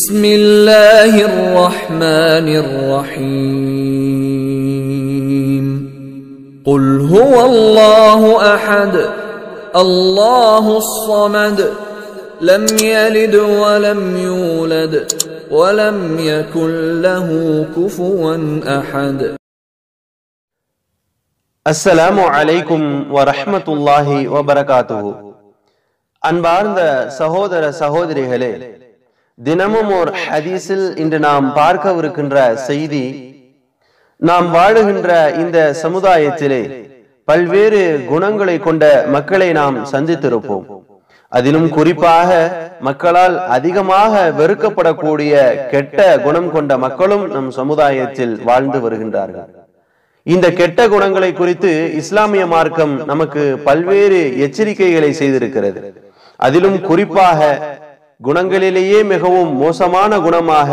بسم الله الرحمن الرحيم قل هو الله احد الله الصمد لم يلد ولم يولد ولم يكن له كفوا احد அஸ்ஸலாமு அலைக்கும் வரஹ்மத்துல்லாஹி வபரகாத்துஹு அன்பார்ந்த சகோதர சகோதரிகளே தினமும் ஒரு ஹதீஸில் இன்று நாம் பார்க்கவிருக்கின்ற செய்தி நாம் வாழுகின்ற இந்த சமுதாயத்திலே பல்வேறு குணங்களை கொண்ட மக்களை நாம் சந்தித்திருப்போம். அதிலும் குறிப்பாக மக்களால் அதிகமாக வெறுக்கப்படக்கூடிய கெட்ட குணம் கொண்ட மக்களும் நம் சமுதாயத்தில் வாழ்ந்து வருகின்றார்கள். இந்த கெட்ட குணங்களை குறித்து இஸ்லாமிய மார்க்கம் நமக்கு பல்வேறு எச்சரிக்கைகளை செய்திருக்கிறது. அதிலும் குறிப்பாக குணங்களிலேயே மிகவும் மோசமான குணமாக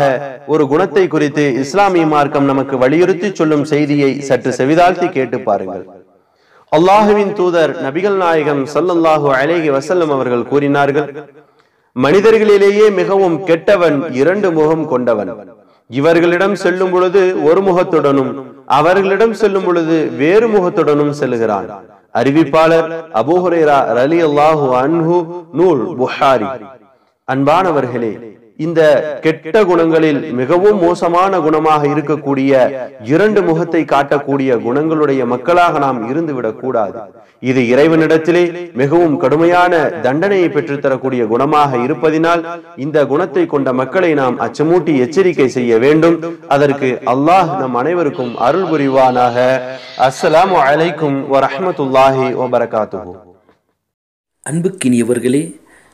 ஒரு குணத்தை குறித்து இஸ்லாமிய மார்க்கம் நமக்கு வலியுறுத்தி சொல்லும் செய்தியை சற்று செவிதாழ்த்தி கேட்டு பாருங்கள். அல்லாஹுவின் தூதர் நபிகள் நாயகம் சல்லல்லாஹு அலைஹி வசல்லம் அவர்கள் கூறினார்கள் மனிதர்களிலேயே மிகவும் கெட்டவன் இரண்டு முகம் கொண்டவன். இவர்களிடம் செல்லும் பொழுது ஒரு முகத்துடனும் அவர்களிடம் செல்லும் பொழுது வேறு முகத்துடனும் செல்கிறான். அறிவிப்பாளர் அபூஹுரேரா ரலி அல்லாஹு அன்ஹு நூல் புஹாரி. அன்பானவர்களே இந்த கெட்ட குணங்களில் மிகவும் மோசமான குணமாக இருக்கக்கூடிய இரண்டு முகத்தை காட்டக்கூடிய குணங்களுடைய மக்களாக நாம் இருந்துவிடக் கூடாது இது இறைவனிடத்திலே மிகவும் கடுமையான தண்டனையை பெற்றுத்தரக்கூடிய குணமாக இருப்பதினால் இந்த குணத்தை கொண்ட மக்களை நாம் அச்சமூட்டி எச்சரிக்கை செய்ய வேண்டும். அதற்கு அல்லாஹ் நம் அனைவருக்கும் அருள் புரிவானாக. அஸ்ஸலாமு அலைக்கும் வரஹ்மத்துல்லாஹி வபரகாத்துஹு. அன்புக்கினியவர்களே